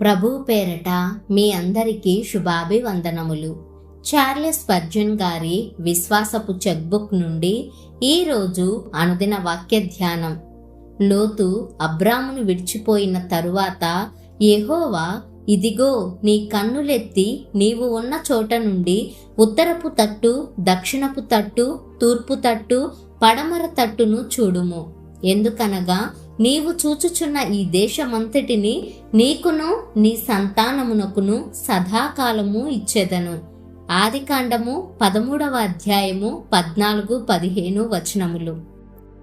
ప్రభు పేరట మీ అందరికీ శుభాభివందనములు. చార్లెస్ పర్జన్ గారి విశ్వాసపు చెక్బుక్ నుండి ఈరోజు అనుదిన వాక్య ధ్యానం. లోతు అబ్రామును విడిచిపోయిన తరువాత ఎహోవా ఇదిగో నీ కన్నులెత్తి నీవు ఉన్న చోట నుండి ఉత్తరపు తట్టు దక్షిణపు తట్టు తూర్పు తట్టు పడమర తట్టును చూడుము. ఎందుకనగా నీవు చూచుచున్న ఈ దేశమంతటిని నీకును నీ సంతానమునకును సదాకాలము ఇచ్చేదను. ఆదికాండము పదమూడవ అధ్యాయము పద్నాలుగు పదిహేను వచనములు.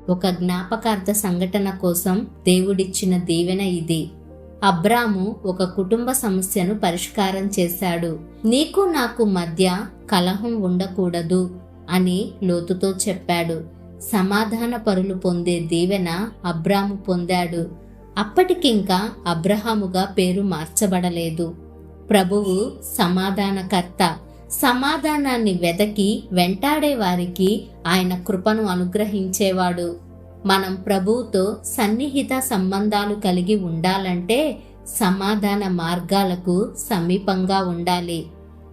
ఒక జ్ఞాపకార్థ సంఘటన కోసం దేవుడిచ్చిన దీవెన ఇది. అబ్రాము ఒక కుటుంబ సమస్యను పరిష్కారం చేశాడు. నీకు నాకు మధ్య కలహం ఉండకూడదు అని లోతుతో చెప్పాడు. సమాధాన పరులు పొందే దీవెన అబ్రాము పొందాడు. అప్పటికింకా అబ్రహాముగా పేరు మార్చబడలేదు. ప్రభువు సమాధానకర్త. సమాధానాన్ని వెదకి వెంటాడే వారికి ఆయన కృపను అనుగ్రహించేవాడు. మనం ప్రభువుతో సన్నిహిత సంబంధాలు కలిగి ఉండాలంటే సమాధాన మార్గాలకు సమీపంగా ఉండాలి.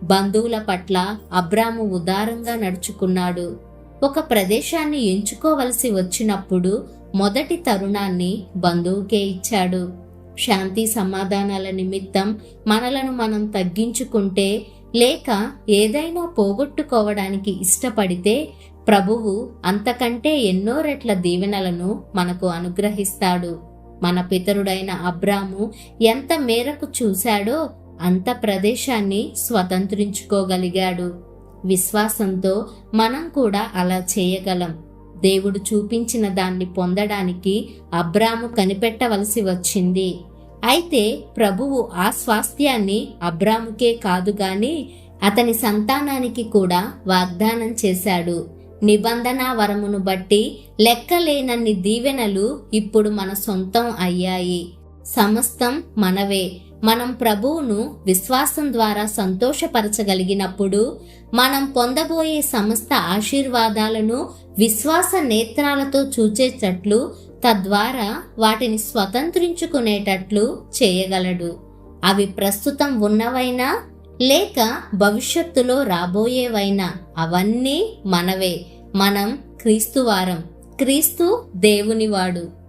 బంధువుల పట్ల అబ్రాము ఉదారంగా నడుచుకున్నాడు. ఒక ప్రదేశాన్ని ఎంచుకోవలసి వచ్చినప్పుడు మొదటి తరుణాన్ని బంధువుకే ఇచ్చాడు. శాంతి సమాధానాల నిమిత్తం మనలను మనం తగ్గించుకుంటే లేక ఏదైనా పోగొట్టుకోవడానికి ఇష్టపడితే ప్రభువు అంతకంటే ఎన్నో రెట్ల దీవెనలను మనకు అనుగ్రహిస్తాడు. మన పితరుడైన అబ్రాము ఎంత మేరకు చూశాడో అంత ప్రదేశాన్ని స్వతంత్రించుకోగలిగాడు. విశ్వాసంతో మనం కూడా అలా చేయగలం. దేవుడు చూపించిన దాన్ని పొందడానికి అబ్రాము కనిపెట్టవలసి వచ్చింది. అయితే ప్రభువు ఆ స్వాస్థ్యాన్ని అబ్రాముకే కాదు గాని అతని సంతానానికి కూడా వాగ్దానం చేశాడు. నిబంధన వరమును బట్టి లెక్కలేనన్ని దీవెనలు ఇప్పుడు మన సొంతం అయ్యాయి. సమస్తం మనవే. మనం ప్రభువును విశ్వాసం ద్వారా సంతోషపరచగలిగినప్పుడు మనం పొందబోయే సమస్త ఆశీర్వాదాలను విశ్వాస నేత్రాలతో చూచేటట్లు తద్వారా వాటిని స్వతంత్రించుకునేటట్లు చేయగలడు. అవి ప్రస్తుతం ఉన్నవైనా లేక భవిష్యత్తులో రాబోయేవైనా అవన్నీ మనవే. మనం క్రీస్తువారం. క్రీస్తు దేవునివాడు.